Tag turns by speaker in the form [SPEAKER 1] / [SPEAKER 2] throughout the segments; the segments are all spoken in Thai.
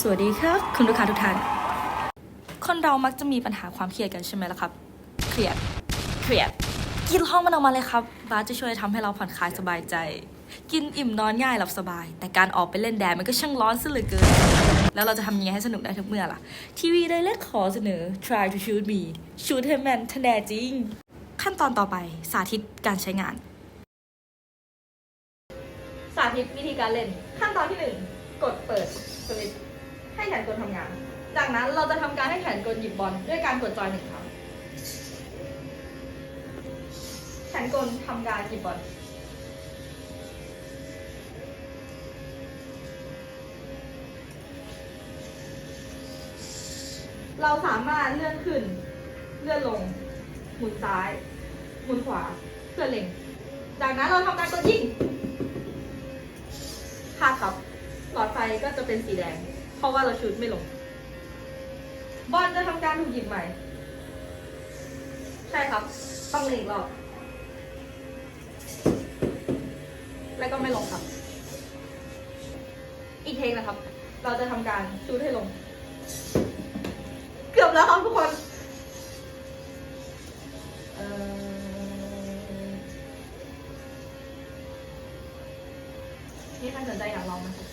[SPEAKER 1] สวัสดีครับ คุณลูกค้าทุกท่าน คนเรามักจะมีปัญหาความเครียดกันใช่ไหมล่ะครับ เครียด เครียด กินห้องมันออกมาเลยครับบาสจะช่วยทำให้เราผ่อนคลายสบายใจ กินอิ่มนอนง่ายหลับสบาย แต่การออกไปเล่นแดดมันก็ช่างร้อนซะเหลือเกิน แล้วเราจะทำยังไงให้สนุกได้ทุกเมื่อล่ะ ทีวีได้เล็กขอเสนอ try to shoot me shoot ให้แมนทแน่จริง ขั้นตอนต่อไปสาธิตการใช้งาน สาธิตวิธีการเล่น ขั้นตอนที่หนึ่งกดเปิดสวิตช์ นกลทำงาน จากนั้นเราจะทำการให้แขนกลหยิบบอลด้วยการกดจอยหนึ่งครั้ง แขนกลทำการหยิบบอลเราสามารถเลื่อนขึ้น เลื่อนลง หมุนซ้าย หมุนขวา เพื่อเล็ง จากนั้นเราทำการกดยิงค่ะครับ หลอดไฟก็จะเป็นสีแดง เพราะว่าเราชุดไม่ลง บอลจะทำการถูกหยิบใหม่ ใช่ครับ ต้องเล็งอีกรอบ แล้วก็ไม่ลงครับ อีกเทคนะครับ เราจะทำการชูดให้ลง เกือบแล้วครับทุกคนเอ่อนี่ใครสนใจอยากลองไหมครั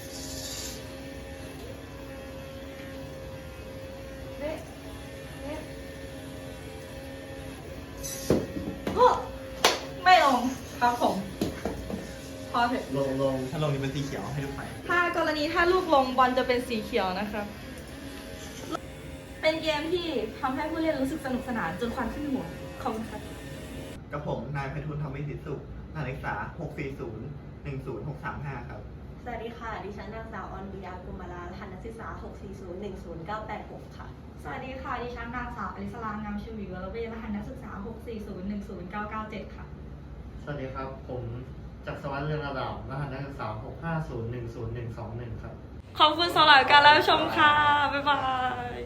[SPEAKER 1] ครับผม พอเถอะ
[SPEAKER 2] ลงลงถ้าลงจะเป็นสีเขียวให้ดูไป
[SPEAKER 1] ถ้ากรณีถ้าลูกลงบอลจะเป็นสีเขียวนะครับ เป็นเกมที่ทำให้ผู้เล่นรู้สึกสนุกสนานจนควันขึ้นหัวขอบคุณครับ
[SPEAKER 2] กับผมนายไพฑูรย์ธรรมวิสิทธิสุขนักศึกษา640 10635ครับ
[SPEAKER 3] สวัสดีค่ะ ดิฉันนางสาวออนบุญญากุมารารหัสนักศึกษา 640100986 ค่ะ
[SPEAKER 1] สวัสดีค่ะ ดิฉันนางสาวอลิสลางามชูวิวรเวรหัสนักศึกษา 640109997ค่ะ
[SPEAKER 4] สวัสดีครับ ผมจักรสวัสดิ์เรืองระดับรหัสนักศึกษา650101121 ครับ
[SPEAKER 1] ขอบคุณสำหรับการรับชมค่ะ บ๊ายบาย